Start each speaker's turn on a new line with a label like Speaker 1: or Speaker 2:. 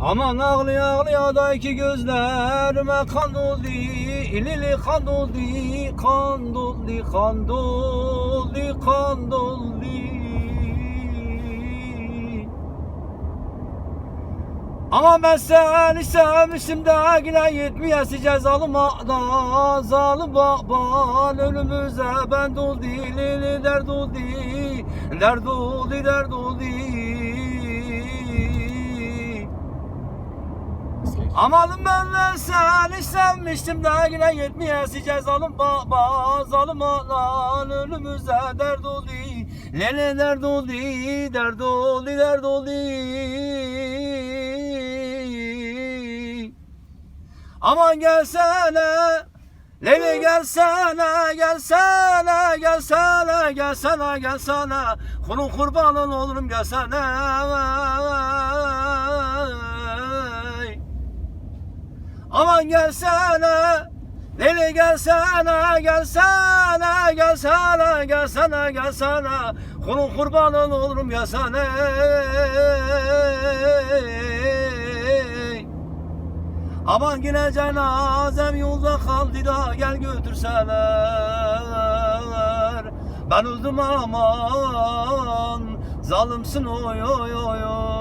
Speaker 1: Aman ağlaya ağlaya da iki gözlerime kan doldu İlili kan doldu Kan doldu kan doldu kan doldu Ama ben seni sevmişim de yine yetmeyesice zalıma da Zalim baban. Ölümüze ben doldu Lili dert oldu Dert oldu dert oldu Amanım ben de seni sevmiştim de yine yetmeyesice zalim baba Zalim anan ölümüze dert oldu. Lele dert oldu dert oldu dert oldu. Aman gelsene Leyli gelsene, gelsene, gelsene, gelsene, gelsene. Kulun kurbanın olurum gelsene Aman gelsene Leyli gelsene, gelsene, gelsene, gelsene, gelsene Kulun kurbanın olurum gelsene Aman yine cenazem yolda kaldı da gel götürseler Ben öldüm aman Zalimsin oy oy oy oy